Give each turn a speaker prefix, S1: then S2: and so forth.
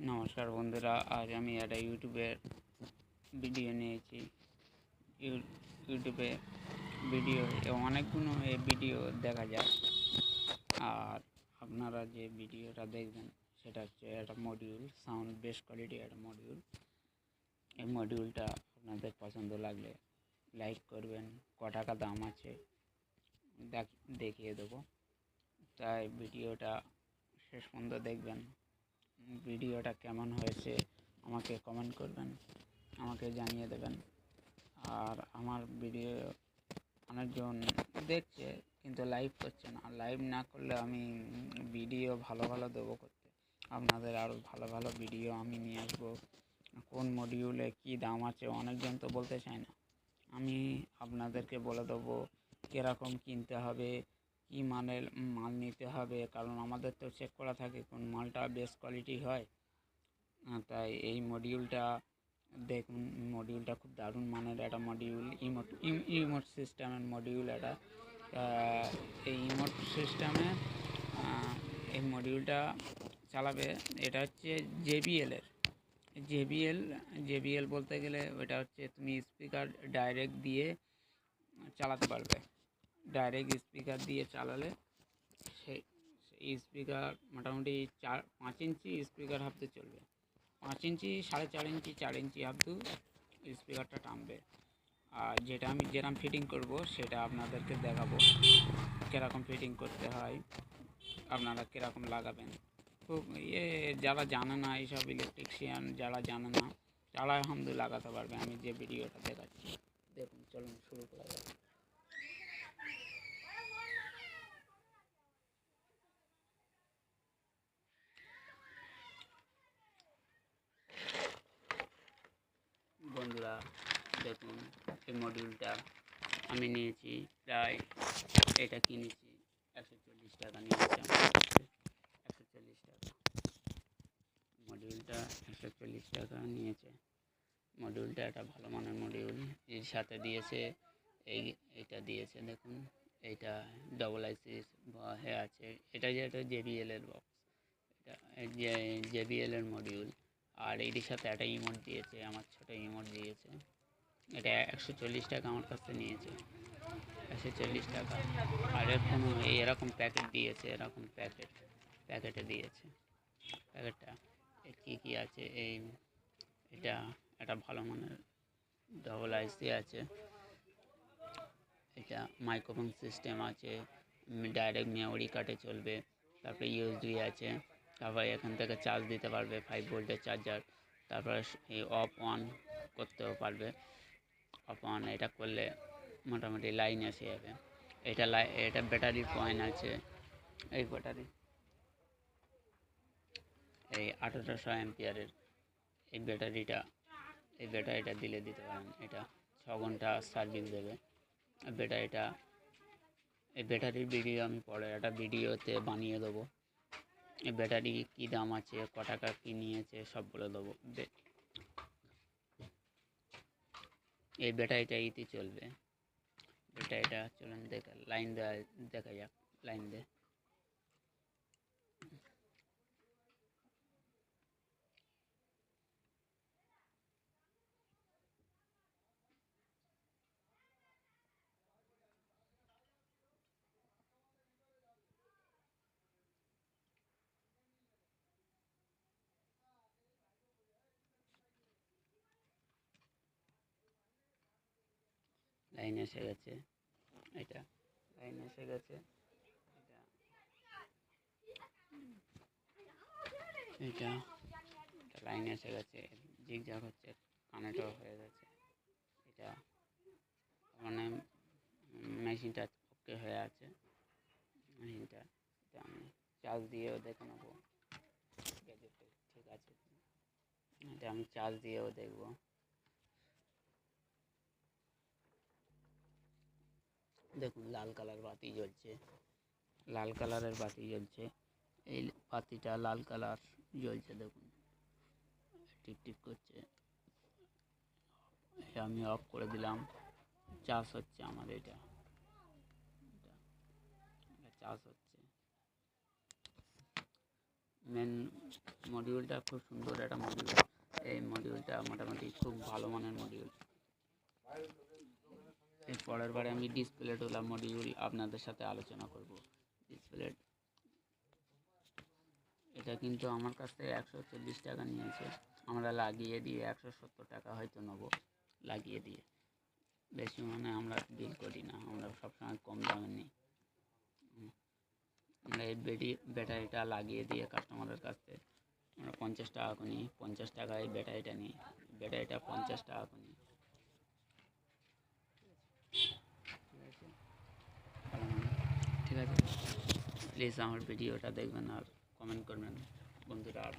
S1: নমস্কার বন্ধুরা, আজ আমি একটা ইউটিউবের ভিডিও নিয়েছি। ইউ- ইউটিউবে ভিডিও অনেকগুলো এই ভিডিও দেখা যায়। আর আপনারা যে ভিডিওটা দেখবেন, সেটা হচ্ছে একটা মডিউল সাউন্ড বেস্ট কোয়ালিটি একটা মডিউল এই মডিউলটা আপনাদের পছন্দ লাগলে লাইক করবেন, ক টাকা দাম আছে, দেখ- দেখিয়ে দেবো। তাই ভিডিওটা শেষ পর্যন্ত দেখবেন। ভিডিওটা কেমন হয়েছে আমাকে কমেন্ট করবেন, আমাকে জানিয়ে দেবেন। আর আমার ভিডিও অনেকজন দেখছে কিন্তু লাইভ করছে না। লাইভ না করলে আমি ভিডিও ভালো ভালো দেবো করতে। আপনাদের আরও ভালো ভালো ভিডিও আমি নিয়ে আসব। কোন মডিউলে কী দাম আছে অনেকজন তো বলতে চায় না। আমি আপনাদেরকে বলে দেবো, কীরকম কিনতে হবে কী মানের মাল নিতে হবে, কারণ আমাদের তো চেক করা থাকে কোন মালটা বেস্ট কোয়ালিটি হয়। তাই এই মডিউলটা দেখুন মডিউলটা খুব দারুণ মানের একটা মডিউল ইমোট ইম- ইমোট সিস্টেমের মডিউল এটা এই ইমোট সিস্টেমে এই মডিউলটা চালাবে, এটা হচ্ছে জেবিএলের জেবিএল জেবিএল বলতে গেলে ওটা হচ্ছে তুমি স্পিকার ডাইরেক্ট দিয়ে চালাতে পারবে। ডাইরেক্ট স্পিকার দিয়ে চালালে সেই সেই স্পিকার মোটামুটি চার, পাঁচ ইঞ্চি স্পিকার হাফতে চলবে। পাঁচ ইঞ্চি, সাড়ে চার ইঞ্চি চার ইঞ্চি হাফতু স্পিকারটা টানবে। আর যেটা আমি যেরকম ফিটিং করব, সেটা আপনাদেরকে দেখাবো। কীরকম ফিটিং করতে হয়, আপনারা কীরকম লাগাবেন। খুব ইয়ে যারা জানে না, এইসব ইলেকট্রিশিয়ান যারা জানে না তারা আলহামদুলিল্লাহ লাগাতে পারবে। আমি যে ভিডিওটা দেখাচ্ছি, দেখুন, চলুন, শুরু করা যাক বন্ধুরা দেখুন, এই মডিউলটা আমি নিয়েছি প্রায়, এটা কিনেছি একশো চল্লিশ টাকা নিয়েছি একশো চল্লিশ টাকা। মডিউলটা একশো চল্লিশ টাকা নিয়েছে। মডিউলটা একটা ভালো মানের মডিউল এর সাথে দিয়েছে, এই, এটা দিয়েছে, দেখুন এইটা ডবল আইসিস হে আছে। এটা যেটা জেবিএল এর বক্স এটা জেবিএল এর মডিউল আর এটির সাথে একটা ইমোট দিয়েছে, আমার ছোটো ইমোট দিয়েছে। এটা একশো চল্লিশ টাকা আমার কাছ নিয়েছে। একশো চল্লিশ টাকা। আর এর কোনো এই এরকম প্যাকেট দিয়েছে, এরকম প্যাকেট প্যাকেটে দিয়েছে। প্যাকেটটা কী কী আছে? এই, এটা একটা ভালো মানের ডবল আইসি আছে। এটা মাইক্রোফোন সিস্টেম আছে। ডাইরেক্ট মেমোরি কাটে চলবে। তারপরে ইউএসবি আছে। তারপরে এখান থেকে চার্জ দিতে পারবে ফাইভ ভোল্টের চার্জার তারপরে এই অফ অন করতেও পারবে। অফ অন এটা করলে মোটামুটি লাইন এসে যাবে এটা লাই, এটা ব্যাটারির পয়েন্ট আছে, এই ব্যাটারি এই আঠেরোশো অ্যাম্পিয়ারের এই ব্যাটারিটা এই ব্যাটারিটা দিলে দিতে পারেন। এটা ছ ঘণ্টা সার্ভিস দেবে। ব্যাটারিটা এই ব্যাটারির ভিডিও আমি পরে একটা ভিডিওতে বানিয়ে দেবো। ব্যাটারি কী দাম আছে, ক টাকা কী নিয়েছে, সব বলে দেবো। এই ব্যাটারিটা ইতি চলবে। ব্যাটারিটা চলুন দেখা লাইন দেওয়া দেখা যাক, লাইন দে। লাইন এসে গেছে। এটা। লাইন এসে গেছে। এটা। এটা লাইন এসে গেছে। জিগজাগ হচ্ছে কানেক্টও হয়ে গেছে। এটা। মানে মেশিনটা ওকে হয়ে আছে। মেশিনটা এটা আমি চার্জ দিয়েও দেখে নেব। ঠিক আছে। এটা আমি চার্জ দিয়েও দেখব। দেখুন, লাল কালার বাতি জ্বলছে। লাল কালারের বাতি জ্বলছে। এই বাতিটা লাল কালার জ্বলছে, দেখুন। টিক টিক করছে। আমি অফ করে দিলাম। চাষ হচ্ছে আমার এটা। চার্জ হচ্ছে। মেন মডিউলটা খুব সুন্দর একটা মডিউল এই মডিউলটা মোটামুটি খুব ভালো মানের মডিউল এর পরের বারে আমি ডিসপ্লে তোলা মডিউল আপনাদের সাথে আলোচনা করব। ডিসপ্লে এটা কিন্তু আমার কাছ থেকে একশো চল্লিশ টাকা নিয়েছে। আমরা লাগিয়ে দিয়ে একশো সত্তর টাকা হয়তো নেব, লাগিয়ে দিয়ে। বেশি মানে আমরা বিল করি না, আমরা সবসময় কম দামে নিই। আমরা এই ব্যাটারি ব্যাটারিটা লাগিয়ে দিয়ে কাস্টমারের কাছ থেকে আমরা পঞ্চাশ টাকা নিই পঞ্চাশ টাকায় ব্যাটারিটা নিই। ব্যাটারিটা পঞ্চাশ টাকা করে নিই ঠিক আছে ভালো মানে। ঠিক আছে প্লিজ আমার ভিডিওটা দেখবেন আর কমেন্ট করবেন। বন্ধুরা আর